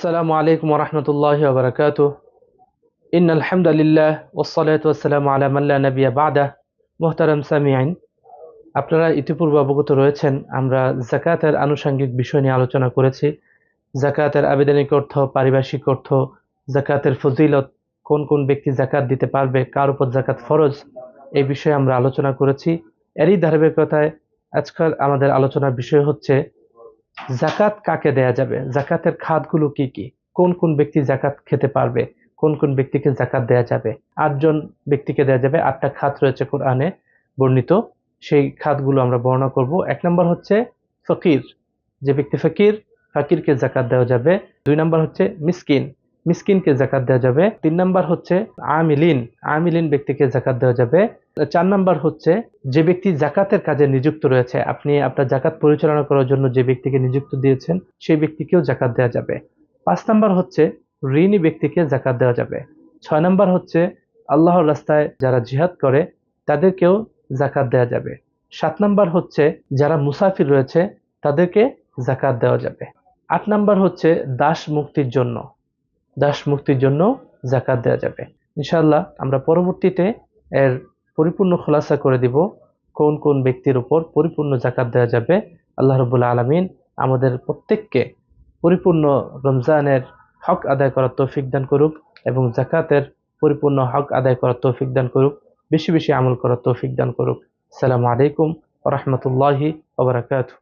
আসসালামু আলাইকুম রহমতুল্লাহ বরকাত ইন আলহামদুলিল্লাহ ওসলাত ওসালাম আলা মাল্লা নবিয়া বাদা মোহতারাম সামিয়াইন আপনারা ইতিপূর্বে অবগত রয়েছেন, আমরা জাকাতের আনুষঙ্গিক বিষয় নিয়ে আলোচনা করেছি। জাকাতের আবেদনিক অর্থ, পারিভাষিক অর্থ জাকাতের ফজিলত, কোন কোন ব্যক্তি জাকাত দিতে পারবে, কার উপর জাকাত ফরজ, এই বিষয়ে আমরা আলোচনা করেছি। এরই ধারাবাহিকতায় আজকাল আমাদের আলোচনার বিষয় হচ্ছে জাকাত কাকে দেয়া যাবে? জাকাতের খাতগুলো কি কি? কোন কোন ব্যক্তি জাকাত খেতে পারবে? কোন কোন ব্যক্তিকে জাকাত দেয়া যাবে? আটজন ব্যক্তিকে দেয়া যাবে। আটটা খাত রয়েছে কোরআনে বর্ণিত। সেই খাতগুলো আমরা বর্ণনা করব। এক নম্বর হচ্ছে ফকির। যে ব্যক্তি ফকির, ফকিরকে জাকাত দেওয়া যাবে। দুই নম্বর হচ্ছে মিসকিন। মিসকিনকে জাকাত দেওয়া যাবে। তিন নম্বর হচ্ছে আমিলিন। আমিলিন ব্যক্তিকে জাকাত দেওয়া যাবে। চার নম্বর হচ্ছে যে ব্যক্তি জাকাতের কাজে নিযুক্ত রয়েছে, আপনি আপনার জাকাত পরিচালনা করার জন্য যে ব্যক্তিকে নিযুক্ত দিয়েছেন, সেই ব্যক্তিকেও জাকাত দেওয়া যাবে। পাঁচ নম্বর হচ্ছে ঋণী ব্যক্তিকে জাকাত দেওয়া যাবে। ছয় নম্বর হচ্ছে আল্লাহর রাস্তায় যারা জিহাদ করে, তাদেরকেও জাকাত দেওয়া যাবে। সাত নম্বর হচ্ছে যারা মুসাফির রয়েছে, তাদেরকে জাকাত দেওয়া যাবে। আট নম্বর হচ্ছে দাস মুক্তির জন্য। দাস মুক্তির জন্য জাকাত দেওয়া যাবে। ইনশাল্লাহ আমরা পরবর্তীতে এর পরিপূর্ণ খোলাসা করে দিব কোন কোন ব্যক্তির উপর পরিপূর্ণ জাকাত দেওয়া যাবে। আল্লাহ রবুল্লা আলমিন আমাদের প্রত্যেককে পরিপূর্ণ রমজানের হক আদায় করার তৌফিক দান করুক এবং জাকাতের পরিপূর্ণ হক আদায় করার তৌফিক দান করুক, বেশি বেশি আমল করার তৌফিক দান করুক। সালামু আলাইকুম রহমতুল্লাহি ওবরাকাতু